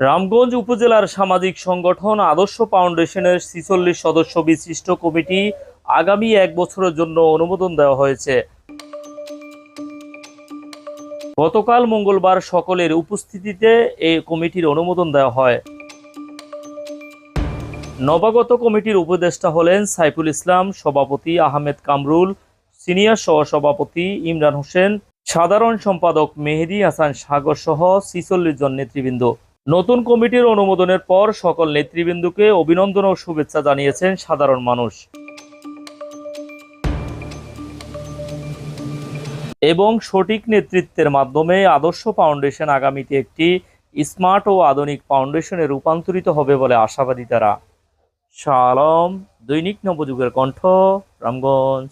রামগঞ্জ উপজেলার সামাজিক সংগঠন আদর্শ ফাউন্ডেশনের ছিচল্লিশ সদস্য বিশিষ্ট কমিটি আগামী এক বছরের জন্য অনুমোদন দেওয়া হয়েছে। গতকাল মঙ্গলবার সকলের উপস্থিতিতে এই কমিটির অনুমোদন দেওয়া হয়। নবাগত কমিটির উপদেষ্টা হলেন সাইফুল ইসলাম, সভাপতি আহমেদ কামরুল, সিনিয়র সহসভাপতি ইমরান হোসেন, সাধারণ সম্পাদক মেহেদি হাসান সাগর সহ ছিচল্লিশ জন নেতৃবৃন্দ। নতুন কমিটির অনুমোদনের পর সকল নেতৃবৃন্দকে অভিনন্দন ও শুভেচ্ছা জানিয়েছেন সাধারণ মানুষ। এবং সঠিক নেতৃত্বের মাধ্যমে আদর্শ ফাউন্ডেশন আগামীতে একটি স্মার্ট ও আধুনিক ফাউন্ডেশনে রূপান্তরিত হবে বলে আশাবাদী তারা। শালম দৈনিক নবযুগের কণ্ঠ, রামগঞ্জ।